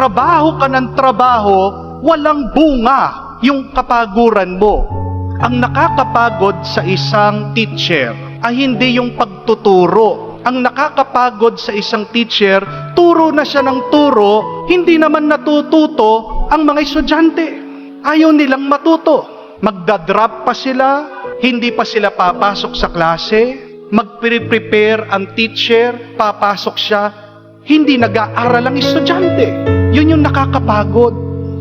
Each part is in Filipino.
trabaho ka ng trabaho, walang bunga yung kapaguran mo. Ang nakakapagod sa isang teacher ay hindi yung pagtuturo. Ang nakakapagod sa isang teacher, turo na siya ng turo, hindi naman natututo ang mga estudyante. Ayaw nilang matuto. Magdadrop pa sila, hindi pa sila papasok sa klase, magpre-prepare ang teacher, papasok siya, hindi nag-aaral ang estudyante. Yun yung nakakapagod.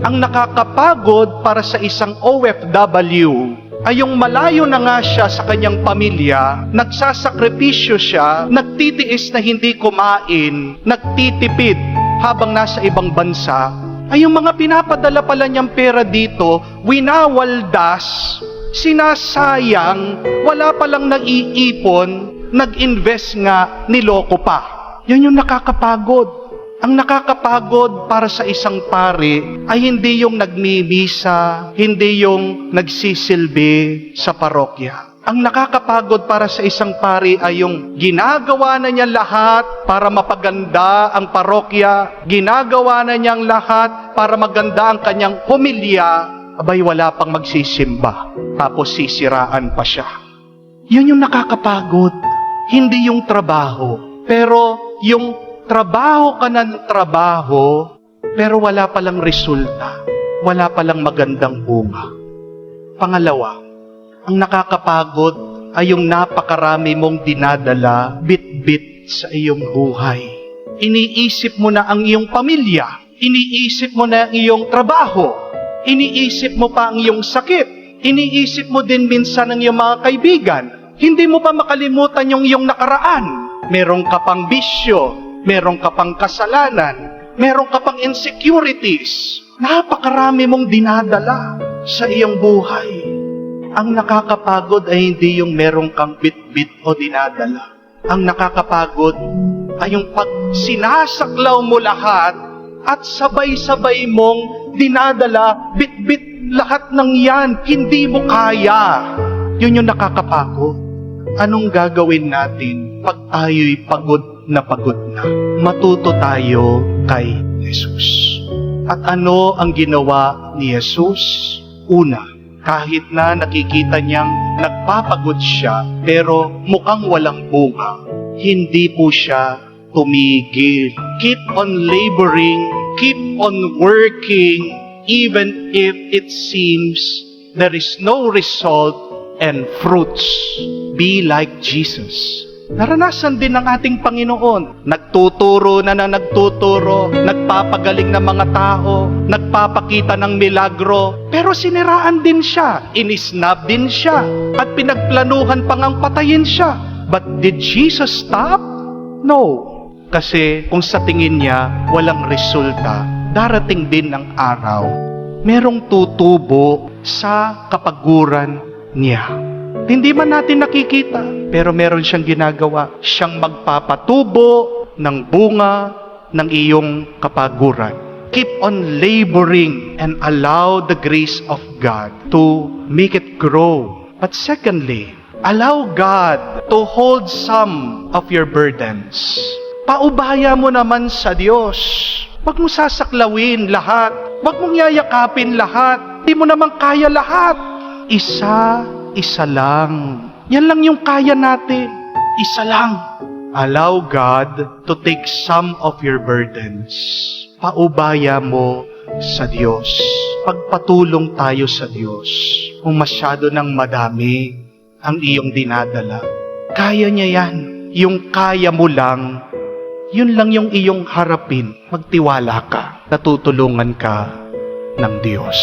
Ang nakakapagod para sa isang OFW ay yung malayo na nga siya sa kanyang pamilya, nagsasakripisyo siya, nagtitiis na hindi kumain, nagtitipid habang nasa ibang bansa, ay yung mga pinapadala pala niyang pera dito, winawaldas, sinasayang, wala palang naiipon, nag-invest nga, niloko pa. Yun yung nakakapagod. Ang nakakapagod para sa isang pare ay hindi yung nagmimisa, hindi yung nagsisilbi sa parokya. Ang nakakapagod para sa isang pari ay yung ginagawa na niya lahat para mapaganda ang parokya, ginagawa na niyang lahat para maganda ang kanyang pamilya, abay wala pang magsisimba, tapos sisiraan pa siya. Yun yung nakakapagod, hindi yung trabaho. Pero yung trabaho ka ng trabaho, pero wala palang resulta, wala palang magandang bunga. Pangalawa, ang nakakapagod ay yung napakarami mong dinadala bit-bit sa iyong buhay. Iniisip mo na ang iyong pamilya, iniisip mo na ang iyong trabaho, iniisip mo pa ang iyong sakit, iniisip mo din minsan ang iyong mga kaibigan, hindi mo pa makalimutan yung iyong nakaraan. Meron ka bisyo, meron ka pang kasalanan, meron ka pang insecurities. Napakarami mong dinadala sa iyong buhay. Ang nakakapagod ay hindi yung meron kang bit-bit o dinadala. Ang nakakapagod ay yung pag sinasaklaw mo lahat at sabay-sabay mong dinadala, bit-bit lahat ng yan, hindi mo kaya. Yun yung nakakapagod. Anong gagawin natin pag tayo'y pagod na pagod na? Matuto tayo kay Jesus. At ano ang ginawa ni Jesus? Una, kahit na nakikita niyang nagpapagod siya, pero mukhang walang bunga, hindi po siya tumigil. Keep on laboring, keep on working, even if it seems there is no result and fruits. Be like Jesus. Naranasan din ng ating Panginoon. Nagtuturo na na nagtuturo, nagpapagaling ng mga tao, nagpapakita ng milagro, pero siniraan din siya, inisnab din siya, at pinagplanuhan pang ang patayin siya. But did Jesus stop? No. Kasi kung sa tingin niya walang resulta, darating din ng araw, merong tutubo sa kapaguran niya. Hindi man natin nakikita, pero meron siyang ginagawa. Siyang magpapatubo ng bunga ng iyong kapaguran. Keep on laboring and allow the grace of God to make it grow. But secondly, allow God to hold some of your burdens. Paubaya mo naman sa Diyos. Huwag mo sasaklawin lahat. Huwag mong yayakapin lahat. Di mo naman kaya lahat. Isa, isa lang. Yan lang yung kaya natin. Isa lang. Allow God to take some of your burdens. Paubaya mo sa Diyos. Pagpatulong tayo sa Diyos. Kung masyado ng madami ang iyong dinadala, kaya niya yan. Yung kaya mo lang, yun lang yung iyong harapin. Magtiwala ka. Natutulungan ka ng Diyos.